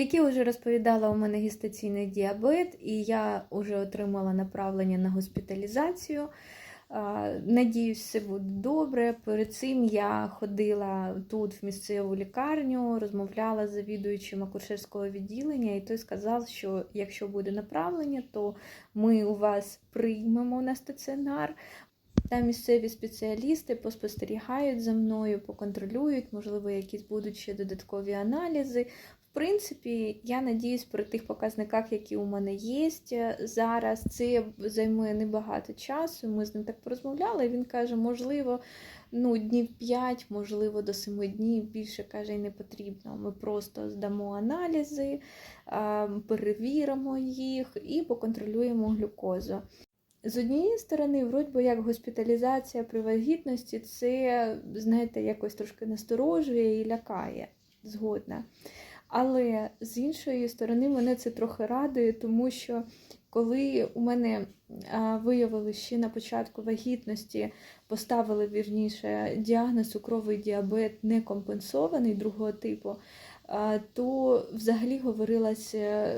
Як я вже розповідала, у мене гестаційний діабет, і я вже отримала направлення на госпіталізацію. Надіюсь, все буде добре. Перед цим я ходила тут в місцеву лікарню, розмовляла з завідуючим акушерського відділення, і той сказав, що якщо буде направлення, то ми у вас приймемо на стаціонар. Там місцеві спеціалісти поспостерігають за мною, поконтролюють, можливо, якісь будуть ще додаткові аналізи. В принципі, я надіюсь, при тих показниках, які у мене є зараз, це займе небагато часу. Ми з ним так порозмовляли. Він каже, можливо, ну, днів 5, можливо, до 7 днів більше каже, і не потрібно. Ми просто здамо аналізи, перевіримо їх і поконтролюємо глюкозу. З однієї сторони, вроді би, як госпіталізація при вагітності, це, знаєте, якось трошки насторожує і лякає згодна. Але з іншої сторони, мене це трохи радує, тому що коли у мене виявили ще на початку вагітності, поставили вірніше діагноз цукровий діабет некомпенсований другого типу, то взагалі говорилася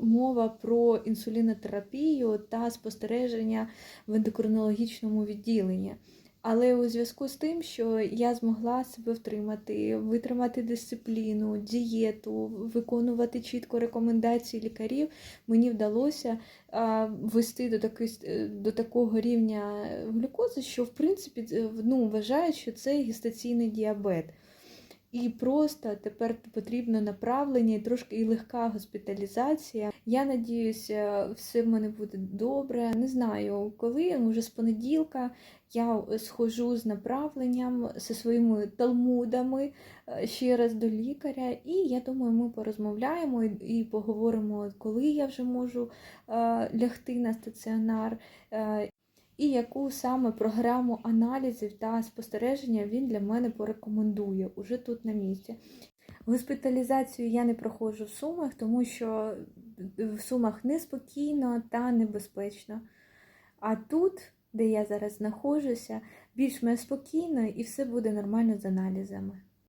мова про інсулінотерапію та спостереження в ендокринологічному відділенні. Але у зв'язку з тим, що я змогла себе втримати, витримати дисципліну, дієту, виконувати чітко рекомендації лікарів, мені вдалося а, ввести до, таки, до такого рівня глюкози, що в принципі ну, вважають, що це гестаційний діабет. І просто тепер потрібно направлення і трошки і легка госпіталізація. Я надіюся, все в мене буде добре. Не знаю, коли вже з понеділка я схожу з направленням зі своїми талмудами е, ще раз до лікаря, і я думаю, ми порозмовляємо і поговоримо, коли я вже можу е, лягти на стаціонар. І яку саме програму аналізів та спостереження він для мене порекомендує уже тут на місці. Госпіталізацію я не проходжу в Сумах, тому що в Сумах неспокійно та небезпечно. А тут, де я зараз знаходжуся, більш-менш спокійно і все буде нормально з аналізами.